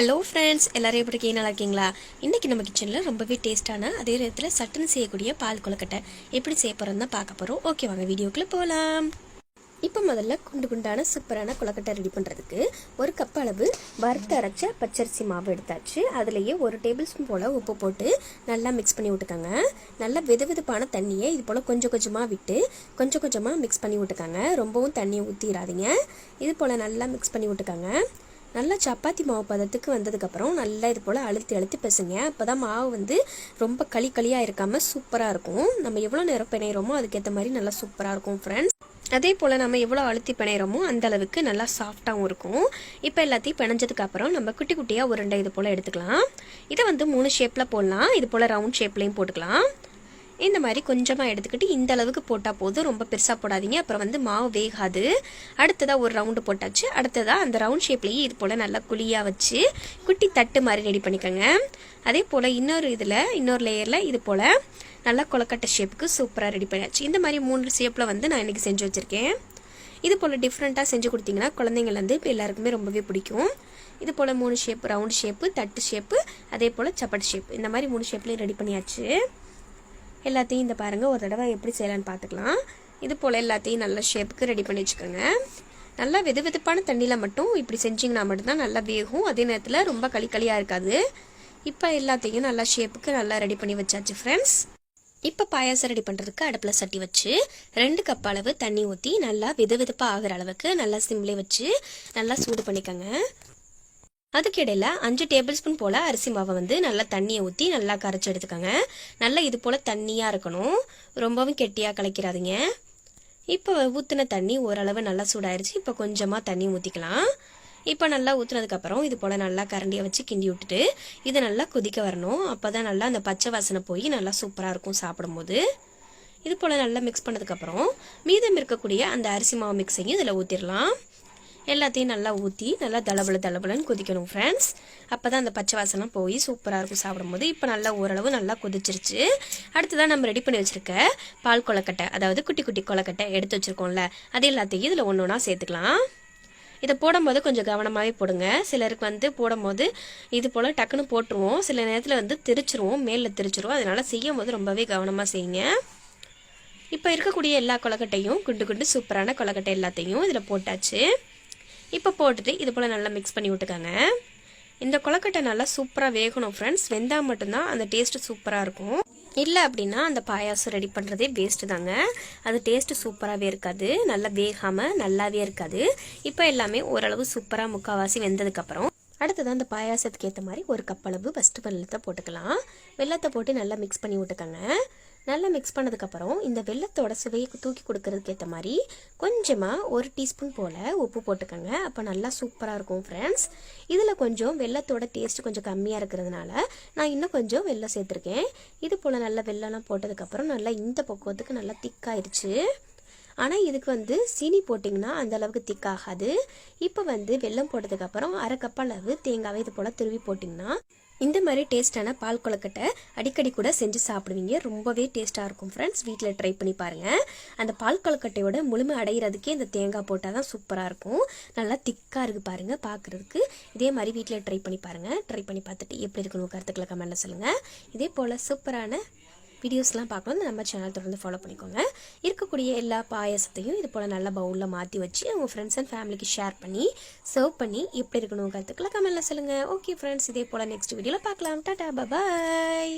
Hello friends எல்லோரும் எப்படி இருக்கீங்க? நல்லா இருக்கீங்களா? இன்றைக்கி நம்ம கிச்சனில் ரொம்பவே டேஸ்ட்டான அதே நேரத்தில் சட்டுன்னு செய்யக்கூடிய பால் கொழுக்கட்டை எப்படி செய்ய போகிறோம் தான் பார்க்க போகிறோம் ஓகே வாங்க வீடியோக்குள்ளே போகலாம் இப்போ முதல்ல குண்டு குண்டான சூப்பரான கொழுக்கட்டை ரெடி பண்ணுறதுக்கு ஒரு கப் அளவு வறுத்து அரைச்ச பச்சரிசி மாவு எடுத்தாச்சு. அதுலேயே ஒரு டேபிள் ஸ்பூன் போல் உப்பு போட்டு நல்லா மிக்ஸ் பண்ணி விட்டுக்கோங்க. நல்லா வெது வெதுப்பான தண்ணியை இது போல் கொஞ்சம் கொஞ்சமாக விட்டு கொஞ்சம் கொஞ்சமாக மிக்ஸ் பண்ணி விட்டுக்கோங்க. ரொம்பவும் தண்ணியை ஊற்றிடாதீங்க இது போல் நல்லா மிக்ஸ் பண்ணி விட்டுக்கோங்க. நல்லா சப்பாத்தி மாவு பதத்துக்கு வந்ததுக்கப்புறம் நல்லா இது போல் அழுத்தி அழுத்தி பிசைங்க. அப்போ தான் மாவு வந்து ரொம்ப களி களியாக இருக்காமல் சூப்பராக இருக்கும். நம்ம எவ்வளோ நேரம் பிணையிறோமோ அதுக்கேற்ற மாதிரி நல்லா சூப்பராக இருக்கும் ஃப்ரெண்ட்ஸ் அதே போல் நம்ம எவ்வளோ அழுத்தி பிணையிறோமோ அந்த அளவுக்கு நல்லா சாஃப்டாகவும் இருக்கும். இப்போ எல்லாத்தையும் பிணைஞ்சதுக்கப்புறம் நம்ம குட்டி குட்டியாக உருண்டை இது போல் எடுத்துக்கலாம். இதை வந்து மூணு ஷேப்பில் போடலாம். இது போல் ரவுண்ட் ஷேப்லேயும் போட்டுக்கலாம். இந்த மாதிரி கொஞ்சமாக எடுத்துக்கிட்டு இந்த அளவுக்கு போட்டால் போதும். ரொம்ப பெருசாக போடாதீங்க. அப்புறம் வந்து மாவு வேகாது. அடுத்ததாக ஒரு ரவுண்டு போட்டாச்சு. அடுத்ததாக அந்த ரவுண்ட் ஷேப்லேயே இது போல் நல்லா குழியாக வச்சு குட்டி தட்டு மாதிரி ரெடி பண்ணிக்கோங்க. அதே போல் இன்னொரு இதில் இன்னொரு லேயரில் இது போல் நல்லா கொலக்கட்டை ஷேப்புக்கு சூப்பராக ரெடி பண்ணியாச்சு. இந்த மாதிரி மூணு ஷேப்பில் வந்து நான் இன்றைக்கி செஞ்சு வச்சுருக்கேன். இது போல் டிஃப்ரெண்ட்டாக செஞ்சு கொடுத்தீங்கன்னா குழந்தைங்கள்லேருந்து இப்போ எல்லாருக்குமே ரொம்பவே பிடிக்கும். இது போல் மூணு ஷேப் ரவுண்ட் ஷேப்பு தட்டு ஷேப்பு அதே போல் சப்பாத்தி ஷேப் இந்த மாதிரி மூணு ஷேப்லேயும் ரெடி பண்ணியாச்சு. எல்லாத்தையும் இந்த பாருங்கள் ஒரு தடவை எப்படி செய்யலான்னு பார்த்துக்கலாம். இது போல் எல்லாத்தையும் நல்ல ஷேப்புக்கு ரெடி பண்ணி வச்சுக்கோங்க. நல்லா வெது வெதுப்பான தண்ணியில் மட்டும் இப்படி செஞ்சிங்கன்னா மட்டும்தான் நல்லா வேகும். அதே நேரத்தில் ரொம்ப களி களியாக இருக்காது. இப்போ எல்லாத்தையும் நல்லா ஷேப்புக்கு நல்லா ரெடி பண்ணி வச்சாச்சு ஃப்ரெண்ட்ஸ் இப்போ பாயாசம் ரெடி பண்ணுறதுக்கு அடுப்பில் சட்டி வச்சு ரெண்டு கப் அளவு தண்ணி ஊற்றி நல்லா வெது வெதுப்பாக ஆகிற அளவுக்கு நல்லா சிம்லே வச்சு நல்லா சூடு பண்ணிக்கோங்க. அதுக்கிடையில் அஞ்சு டேபிள் ஸ்பூன் போல் அரிசி மாவை வந்து நல்லா தண்ணியை ஊற்றி நல்லா கரைச்சி எடுத்துக்கோங்க. நல்லா இது போல் தண்ணியாக இருக்கணும். ரொம்பவும் கெட்டியாக கலக்கிறாதீங்க. இப்போ ஊற்றின தண்ணி ஓரளவு நல்லா சூடாயிருச்சு. இப்போ கொஞ்சமாக தண்ணி ஊற்றிக்கலாம் இப்போ நல்லா ஊற்றுனதுக்கப்புறம் இது போல் நல்லா கரண்டியை வச்சு கிண்டி விட்டுட்டு இதை நல்லா கொதிக்க வரணும். அப்போ தான் நல்லா அந்த பச்சை வாசனை போய் நல்லா சூப்பராக இருக்கும் சாப்பிடும்போது. இது போல் நல்லா மிக்ஸ் பண்ணதுக்கப்புறம் மீதம் இருக்கக்கூடிய அந்த அரிசி மாவு மிக்ஸையும் இதில் ஊற்றிடலாம் எல்லாத்தையும் நல்லா ஊற்றி நல்லா தளபல தளபலன்னு கொதிக்கணும் ஃப்ரெண்ட்ஸ் அப்போ தான் அந்த பச்சை வாசனம் போய் சூப்பராக இருக்கும் சாப்பிடும்போது. இப்போ நல்லா ஓரளவு நல்லா கொதிச்சிருச்சு. அடுத்ததான் நம்ம ரெடி பண்ணி வச்சுருக்க பால் கொலக்கட்டை அதாவது குட்டி குட்டி கொலக்கட்டை எடுத்து வச்சுருக்கோம்ல அது எல்லாத்தையும் இதில் ஒன்று ஒன்றா சேர்த்துக்கலாம். இதை போடும்போது கொஞ்சம் கவனமாகவே போடுங்க. சிலருக்கு வந்து போடும்போது இது போல் டக்குன்னு போட்டுருவோம். சில நேரத்தில் வந்து திரிச்சிருவோம் மேலில் திரிச்சிருவோம். அதனால் செய்யும் போது ரொம்பவே கவனமாக செய்யுங்க. இப்போ இருக்கக்கூடிய எல்லா கொலக்கட்டையும் குண்டு குண்டு சூப்பரான கொலக்கட்டை எல்லாத்தையும் இதில் போட்டாச்சு. இப்போ போட்டுட்டு இது போல் நல்லா மிக்ஸ் பண்ணி விட்டுக்கோங்க. இந்த கொலக்கட்டை நல்லா சூப்பராக வேகணும் ஃப்ரெண்ட்ஸ் வெந்தால் மட்டும்தான் அந்த டேஸ்ட்டு சூப்பராக இருக்கும். இல்லை அப்படின்னா அந்த பாயாசம் ரெடி பண்ணுறதே வேஸ்ட்டு தாங்க. அது டேஸ்ட்டு சூப்பராகவே இருக்காது. நல்லா வேகாமல் நல்லாவே இருக்காது. இப்போ எல்லாமே ஓரளவு சூப்பராக முக்கால்வாசி வெந்ததுக்கப்புறம் அடுத்தது அந்த பாயாசத்துக்கு ஏற்ற மாதிரி ஒரு கப் அளவு ஃபஸ்ட்டு வெள்ளத்தை போட்டுக்கலாம். வெள்ளத்தை போட்டு நல்லா மிக்ஸ் பண்ணி விட்டுக்கோங்க. நல்லா மிக்ஸ் பண்ணதுக்கப்புறம் இந்த வெள்ளத்தோட சுவையை தூக்கி கொடுக்கறதுக்கு ஏற்ற மாதிரி கொஞ்சமாக ஒரு டீஸ்பூன் போல் உப்பு போட்டுக்கோங்க. அப்போ நல்லா சூப்பராக இருக்கும் ஃப்ரெண்ட்ஸ் இதில் கொஞ்சம் வெள்ளத்தோட டேஸ்ட் கொஞ்சம் கம்மியாக இருக்கிறதுனால நான் இன்னும் கொஞ்சம் வெள்ளம் சேர்த்துருக்கேன். இது போல் நல்லா வெள்ளம்லாம் போட்டதுக்கப்புறம் நல்லா இந்த பக்குவத்துக்கு நல்லா திக்காயிருச்சு ஆனால் இதுக்கு வந்து சீனி போட்டிங்கன்னா அந்த அளவுக்கு திக்காகாது இப்போ வந்து வெள்ளம் போட்டதுக்கப்புறம் அரை கப் அளவு தேங்காவை இது போல் துருவி போட்டிங்கன்னா இந்த மாதிரி டேஸ்டான பால் கொழுக்கட்டை அடிக்கடி கூட செஞ்சு சாப்பிடுவீங்க. ரொம்பவே டேஸ்ட்டாக இருக்கும் ஃப்ரெண்ட்ஸ் வீட்டில் ட்ரை பண்ணி பாருங்கள் அந்த பால் கொழுக்கட்டையோட முழுமை அடைகிறதுக்கே இந்த தேங்காய் போட்டால் தான் சூப்பராக இருக்கும். நல்லா திக்காக இருக்குது பாருங்கள் பார்க்குறதுக்கு இதே மாதிரி வீட்டில் ட்ரை பண்ணி பாருங்கள் ட்ரை பண்ணி பார்த்துட்டு எப்படி இருக்கணும் கருத்துக்களை கமெண்ட்டில் சொல்லுங்கள் இதே போல் சூப்பரான வீடியோஸ்லாம் பார்க்கணும் நம்ம சேனல் தொடர்ந்து ஃபாலோ பண்ணிக்கோங்க. இருக்கக்கூடிய எல்லா பாயசத்தையும் இது போல் நல்லா பவுலில் மாற்றி வச்சு உங்கள் ஃப்ரெண்ட்ஸ் அண்ட் ஃபேமிலிக்கு ஷேர் பண்ணி சர்வ் பண்ணி எப்படி இருக்கணும் கருத்துக்களை கமெண்ட்டில் சொல்லுங்கள் ஓகே ஃப்ரெண்ட்ஸ் இதே போல் நெக்ஸ்ட் வீடியோவில் பார்க்கலாம். டாடா பாய்